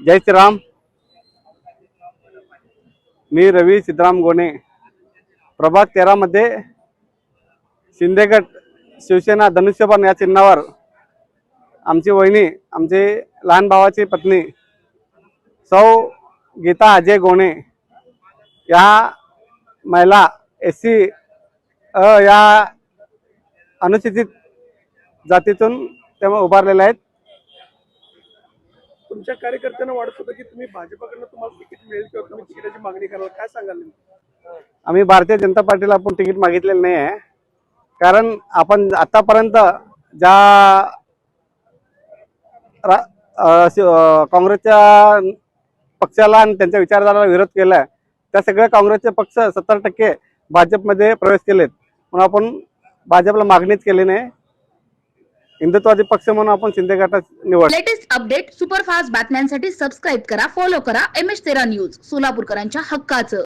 जय श्रीराम। मी रवी सिद्धराम गोणे प्रभाग तेरामध्ये शिंदेगड शिवसेना धनुष्यबाण या चिन्हावर आमची वहिनी आमचे लहान भावाची पत्नी सौ गीता अजय गोणे या महिला एस सी या अनुसूचित जातीतून तेव्हा उभारलेल्या आहेत. तुमच्या कार्यकर्त्यांना वाटत होतं की तुम्ही भाजपाकडनं तुम्हाला तिकीट मिळेल किंवा तुम्ही तिकिटाची मागणी कराल? काय सांगाल आम्ही भारतीय जनता पार्टीला आपण तिकीट मागितलेलं नाही आहे. कारण आपण आतापर्यंत ज्या काँग्रेसच्या पक्षाला आणि त्यांच्या विचारधाराला विरोध केला आहे त्या सगळ्या काँग्रेसचे पक्ष सत्तर टक्के भाजपमध्ये प्रवेश केलेत. म्हणून आपण भाजपला मागणीच केली नाही. हिंदुत्वादी पक्ष म्हणून आपण शिंदे गटात निवड लेटेस्ट अपडेट सुपरफास्ट बातम्यांसाठी सबस्क्राईब करा फॉलो करा एम एच तेरा न्यूज सोलापूरकरांच्या हक्काचं.